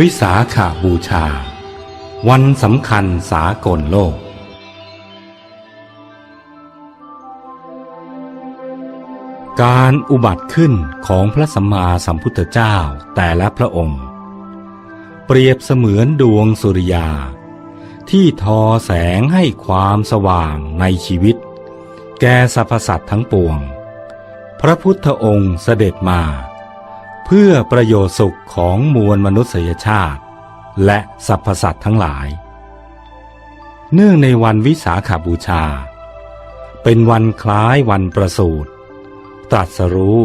วิสาขาบูชา วันสำคัญสากลโลก การอุบัติขึ้นของพระสัมมาสัมพุทธเจ้าแต่ละพระองค์ เปรียบเสมือนดวงสุริยา ที่ทอแสงให้ความสว่างในชีวิต แก่สรรพสัตว์ทั้งปวง พระพุทธองค์เสด็จมา เพื่อประโยชน์สุขของมวลมนุษยชาติ และสรรพสัตว์ทั้งหลาย เนื่องในวันวิสาขาบูชา เป็นวันคล้ายวันประสูติตรัสรู้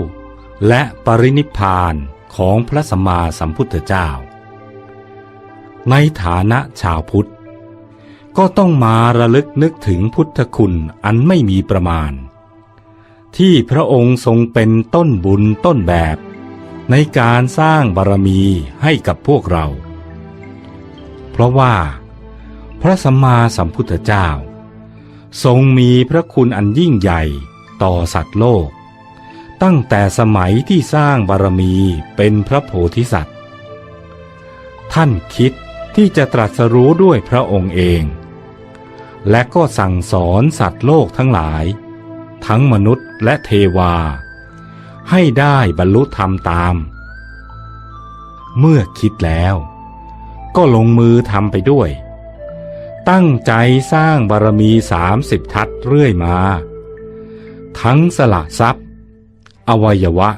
และปรินิพพานของพระสัมมาสัมพุทธเจ้า ในฐานะชาวพุทธ ก็ต้องมาระลึกนึกถึงพุทธคุณอันไม่มีประมาณ ที่พระองค์ทรงเป็นต้นบุญต้นแบบ ในการสร้างบารมีให้กับพวกเรา เพราะว่า พระสัมมาสัมพุทธเจ้า ทรงมีพระคุณอันยิ่งใหญ่ต่อสัตว์โลก ตั้งแต่สมัยที่สร้างบารมีเป็นพระโพธิสัตว์ ท่านคิดที่จะตรัสรู้ด้วยพระองค์เอง และก็สั่งสอนสัตว์โลกทั้งหลาย ทั้งมนุษย์และเทวา ให้ได้บรรลุธรรมตาม เมื่อคิดแล้ว ก็ลงมือทำไปด้วย ตั้งใจสร้างบารมีสามสิบทัศเรื่อยมา ทั้งสละทรัพย์ อวัยวะ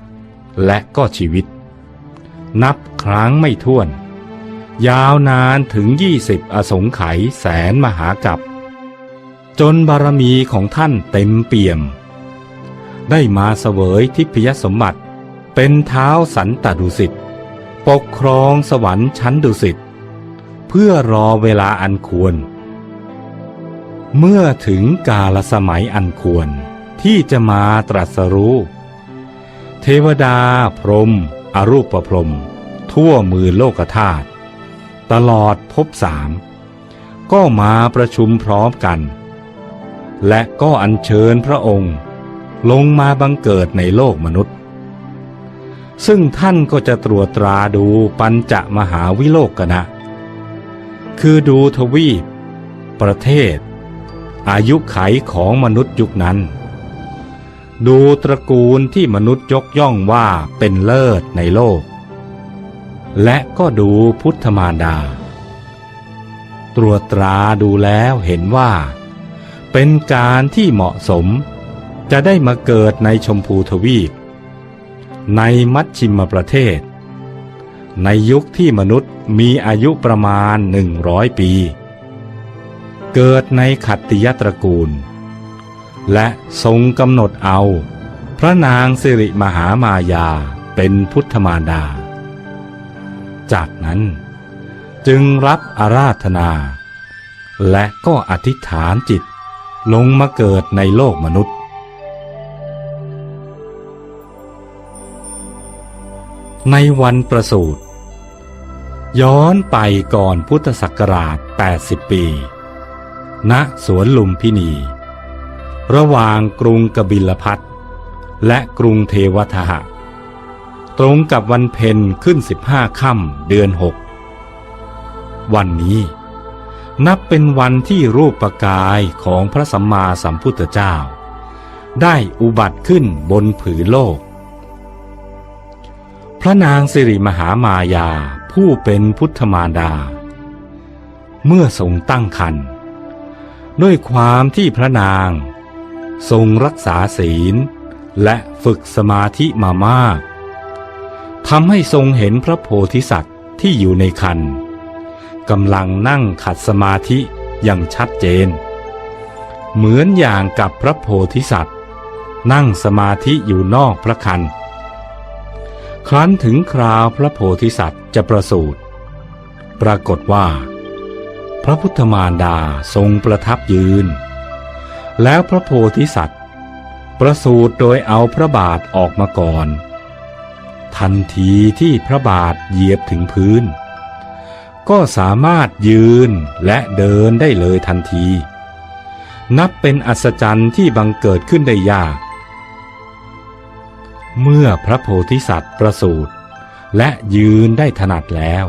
และก็ชีวิต นับครั้งไม่ถ้วน ยาวนานถึงยี่สิบอสงไขยแสนมหากับ จนบารมีของท่านเต็มเปี่ยม ได้มาเสวยทิพยสมบัติ เป็นเท้าสันตดุสิตปกครองสวรรค์ชั้นดุสิตเพื่อรอเวลาอันควร เมื่อถึงกาลสมัยอันควรที่จะมาตรัสรู้ เทวดาพรหมอรูปพรหมทั่วมือโลกธาตุตลอดภพสามก็มาประชุมพร้อมกัน และก็อัญเชิญพระองค์ ลงมาบังเกิดในโลกมนุษย์ ซึ่งท่านก็จะตรวจตราดูปัญจมหาวิโลกนะ คือดูทวีป ประเทศ อายุไขของมนุษย์ยุคนั้น ดูตระกูลที่มนุษย์ยกย่องว่าเป็นเลิศในโลก และก็ดูพุทธมารดา ตรวจตราดูแล้วเห็นว่า เป็นการที่เหมาะสม จะได้มาเกิดในชมพูทวีป ในมัชชิมประเทศ ในยุคที่มนุษย์มีอายุประมาณหนึ่งร้อยปี เกิดในขัตติยตระกูล และทรงกำหนดเอา พระนางสิริมหามายาเป็นพุทธมารดา จากนั้นจึงรับอาราธนา และก็อธิษฐานจิตลงมาเกิดในโลกมนุษย์ ในวันประสูติย้อนไปก่อนพุทธศักราช 80 ปี ณ สวนลุมพินี ระหว่างกรุงกบิลพัทและกรุงเทวทหะ ตรงกับวันเพ็ญขึ้น 15 ค่ำเดือน 6 วันนี้นับเป็นวันที่รูปปกายของพระสัมมาสัมพุทธเจ้า ได้อุบัติขึ้นบนผืนโลก พระนางสิริมหามายาผู้เป็นพุทธมารดา เมื่อทรงตั้งครรภ์ด้วยความที่พระนาง ทรงรักษาศีลและฝึกสมาธิมามากทำให้ทรงเห็นพระโพธิสัตว์ที่อยู่ในคันกำลังนั่งขัดสมาธิอย่างชัดเจน เหมือนอย่างกับพระโพธิสัตว์ นั่งสมาธิอยู่นอกพระคัน ครั้นถึงคราวพระโพธิสัตว์จะประสูติปรากฏว่า พระพุทธมารดาทรงประทับยืน แล้วพระโพธิสัตว์ ประสูติโดยเอาพระบาทออกมาก่อน ทันทีที่พระบาทเหยียบถึงพื้น ก็สามารถยืนและเดินได้เลยทันที นับเป็นอัศจรรย์ที่บังเกิดขึ้นได้ยาก เมื่อพระโพธิสัตว์ประสูติและยืนได้ถนัดแล้ว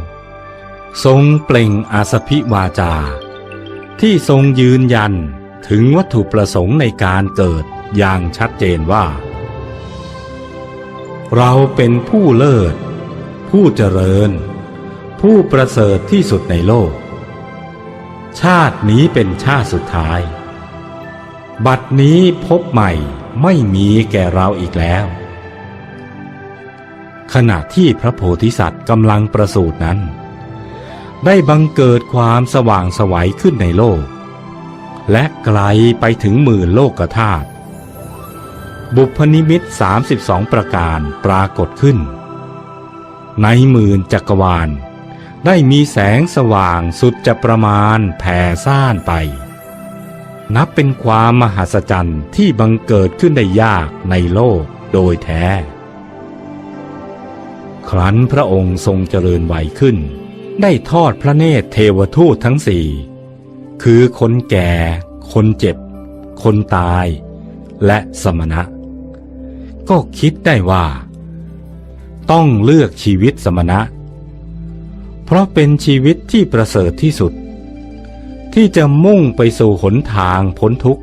ทรงเปล่งอาสพิวาจา ที่ทรงยืนยันถึงวัตถุประสงค์ในการเกิดอย่างชัดเจนว่า เราเป็นผู้เลิศ ผู้เจริญ ผู้ประเสริฐที่สุดในโลก ชาตินี้เป็นชาติสุดท้าย บัดนี้พบใหม่ไม่มีแก่เราอีกแล้ว ขณะที่พระโพธิสัตว์กำลังประสูตินั้น ได้บังเกิดความสว่างสวัยขึ้นในโลก และไกลไปถึงหมื่นโลกธาตุบุพนิมิต 32 ประการปรากฏขึ้น ในหมื่นจักรวาล ได้มีแสงสว่างสุดจะประมาณแผ่ซ่านไป นับเป็นความมหัศจรรย์ที่บังเกิดขึ้นได้ยากในโลกโดยแท้ ครั้นพระองค์ทรงเจริญวัยขึ้น ได้ทอดพระเนตรเทวทูตทั้งสี่ คือคนแก่ คนเจ็บ คนตาย และสมณะ ก็คิดได้ว่า ต้องเลือกชีวิตสมณะ เพราะเป็นชีวิตที่ประเสริฐที่สุด ที่จะมุ่งไปสู่หนทางพ้นทุกข์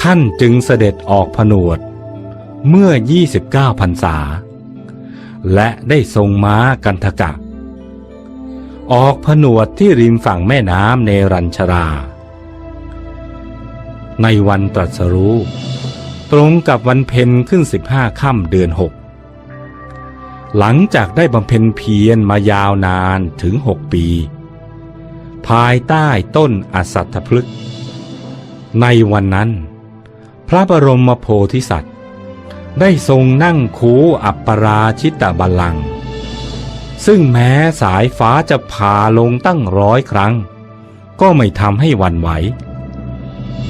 ท่านจึงเสด็จออกผนวดเมื่อ 29พรรษา และได้ทรงม้ากันทกะ ออกผนวดที่ริมฝั่งแม่น้ำเนรัญชรา ในวันตรัสรู้ ตรงกับวันเพ็ญขึ้นสิบห้าค่ำเดือนหกหลังจากได้บำเพ็ญเพียรมายาวนานถึงหกปี ภายใต้ต้นอสัตถพฤกษ์ในวันนั้น พระบรมโพธิสัตว์ ได้ทรงนั่งคูอัปปราชิตบัลลัง ซึ่งแม้สายฟ้าจะพาลงตั้งร้อยครั้ง ก็ไม่ทำให้วันไหว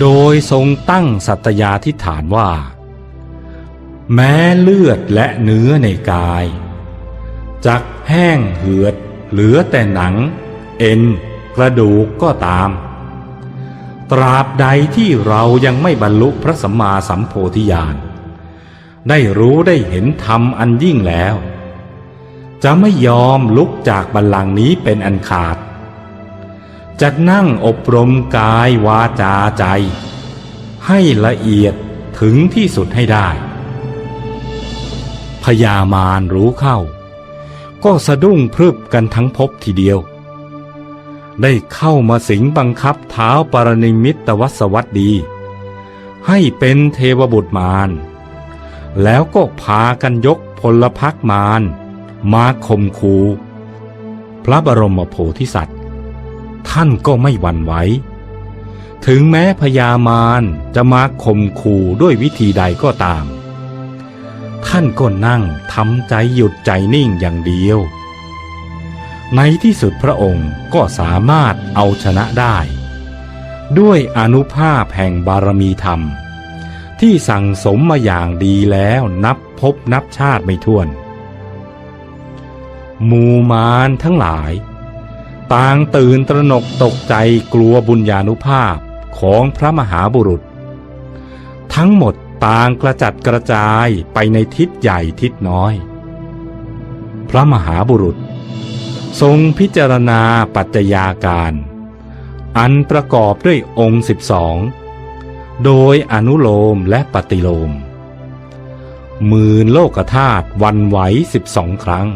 โดยทรงตั้งสัตยาธิฐานว่า แม้เลือดและเนื้อในกายจักแห้งเหือดเหลือแต่หนัง เอ็น กระดูกก็ตาม ตราบใดที่เรายังไม่บรรลุพระสัมมาสัมโพธิญาณ ได้รู้ได้เห็นธรรมอันยิ่งแล้ว จะไม่ยอมลุกจากบัลลังก์นี้เป็นอันขาดจะนั่งอบรมกายวาจาใจ ให้ละเอียดถึงที่สุดให้ได้ พญามารรู้เข้า ก็สะดุ้งพรึบกันทั้งภพทีเดียว ได้เข้ามาสิงบังคับเท้าปรนิมิตวสวัสดี ให้เป็นเทวบุตรมาร แล้วก็พากันยกพลพักมารมาข่มคูพระบรมโพธิสัตว์ ท่านก็ไม่หวั่นไหวถึงแม้พญามารจะมาข่มขู่ด้วยวิธีใดก็ตาม ท่านก็นั่งทำใจหยุดใจนิ่งอย่างเดียว ในที่สุดพระองค์ก็สามารถเอาชนะได้ ด้วยอนุภาพแห่งบารมีธรรม ที่สั่งสมมาอย่างดีแล้วนับพบนับชาติไม่ถ้วน มูมารทั้งหลาย ต่างตื่นตระหนกตกใจกลัวบุญญาณุภาพของพระมหาบุรุษ ทั้งหมดต่างกระจัดกระจายไปในทิศใหญ่ทิศน้อย พระมหาบุรุษ ทรงพิจารณาปัจจัยาการ อันประกอบด้วยองค์สิบสอง โดยอนุโลมและปฏิโลมหมื่นโลกธาตุวันไหวสิบสองครั้ง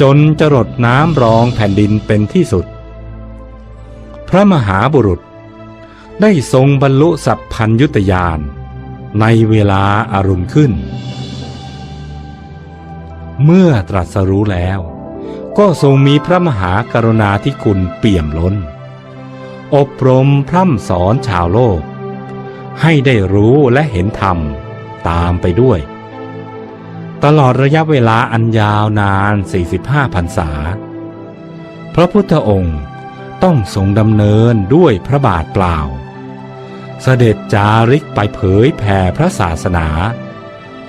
จนจรดน้ำรองแผ่นดินเป็นที่สุด พระมหาบุรุษได้ทรงบรรลุสัพพัญยุตยานในเวลาอารุณขึ้น เมื่อตรัสรู้แล้ว ก็ทรงมีพระมหากรุณาธิคุณเปี่ยมล้น อบรมพร่ำสอนชาวโลก ให้ได้รู้และเห็นธรรมตามไปด้วย ตลอดระยะเวลาอันยาวนาน 45พรรษา พระพุทธองค์ต้องทรงดำเนินด้วยพระบาทเปล่า เสด็จจาริกไปเผยแผ่พระศาสนา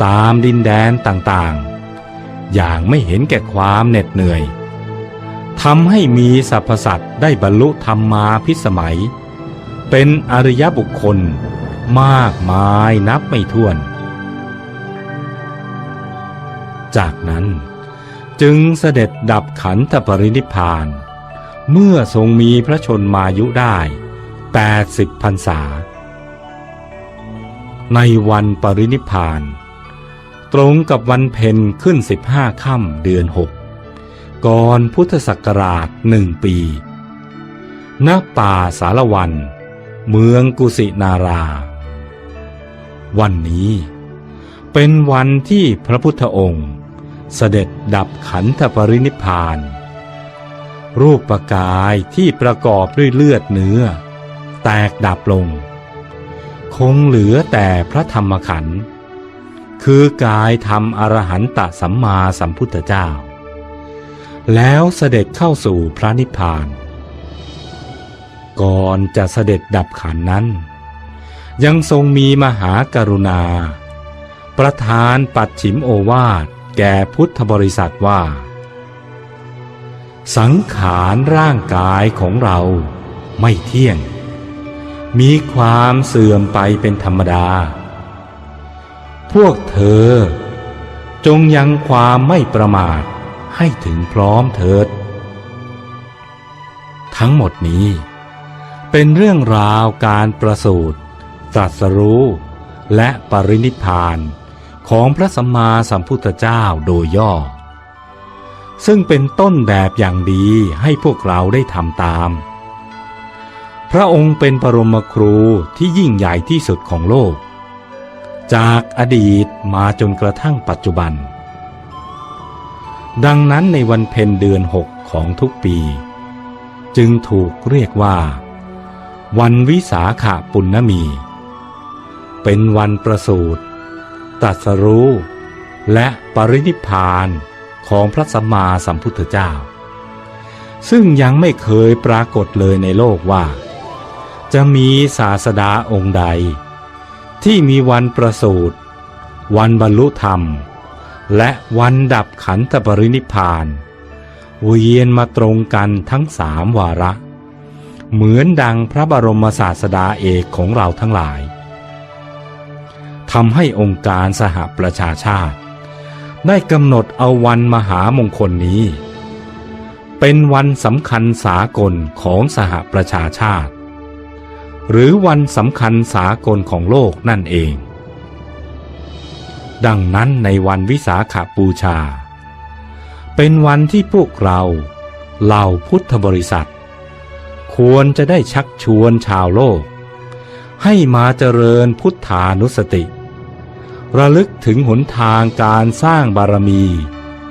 ตามดินแดนต่างๆ อย่างไม่เห็นแก่ความเหน็ดเหนื่อย ทำให้มีสรรพสัตว์ได้บรรลุธรรมมาพิสมัย เป็นอริยบุคคลมากมายนับไม่ถ้วน จากนั้นจึงเสด็จดับขันธปรินิพาน เมื่อทรงมีพระชนมายุได้ 80พรรษา ในวันปรินิพพาน ตรงกับวันเพ็ญขึ้น 15 ค่ำเดือน 6 ก่อนพุทธศักราชหนึ่งปี ณ ป่าสารวัน เมืองกุสินารา วันนี้ เป็นวันที่พระพุทธองค์เสด็จดับขันธปรินิพาน รูปประกายที่ประกอบด้วยเลือดเนื้อ แตกดับลง คงเหลือแต่พระธรรมขันธ์คือกายธรรมอรหันตสัมมาสัมพุทธเจ้า แล้วเสด็จเข้าสู่พระนิพพาน ก่อนจะเสด็จดับขันนั้น ยังทรงมีมหากรุณา ประธานปัดฉิมโอวาทแก่พุทธบริษัทว่า สังขารร่างกายของเราไม่เที่ยง มีความเสื่อมไปเป็นธรรมดา พวกเธอจงยังความไม่ประมาท ให้ถึงพร้อมเถิด ทั้งหมดนี้ เป็นเรื่องราวการประสูติตรัสรู้และปรินิพพานของพระสัมมาสัมพุทธเจ้าโดยย่อ ซึ่งเป็นต้นแบบอย่างดีให้พวกเราได้ทำตาม พระองค์เป็นปรมครูที่ยิ่งใหญ่ที่สุดของโลก จากอดีตมาจนกระทั่งปัจจุบัน ดังนั้นในวันเพ็ญเดือนหกของทุกปี จึงถูกเรียกว่า วันวิสาขปุณณมี เป็นวันประสูติตรัสรู้ และปรินิพพานของพระสัมมาสัมพุทธเจ้า ซึ่งยังไม่เคยปรากฏเลยในโลกว่า จะมีศาสดาองค์ใด ที่มีวันประสูติวันบรรลุธรรม และวันดับขันธปรินิพานเวียนมาตรงกันทั้งสามวาระ เหมือนดังพระบรมศาสดาเอกของเราทั้งหลายทำให้องค์การสหประชาชาติ ได้กำหนดเอาวันมหามงคลนี้ เป็นวันสำคัญสากลของสหประชาชาติ หรือวันสำคัญสากลของโลกนั่นเอง ดังนั้นในวันวิสาขบูชา เป็นวันที่พวกเราเหล่าพุทธบริษัท ควรจะได้ชักชวนชาวโลก ให้มาเจริญพุทธานุสติ ระลึกถึงหนทางการสร้างบารมี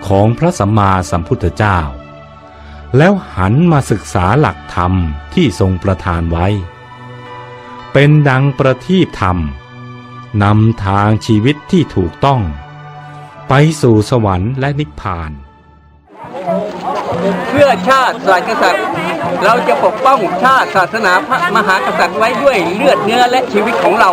ของพระสัมมาสัมพุทธเจ้า แล้วหันมาศึกษาหลักธรรมที่ทรงประทานไว้ เป็นดังประทีปธรรม นำทางชีวิตที่ถูกต้อง ไปสู่สวรรค์และนิพพาน เพื่อชาติศาสตร์กษัตริย์เราจะปกป้องชาติศาสนาพระมหากษัตริย์ไว้ด้วยเลือดเนื้อและชีวิตของเรา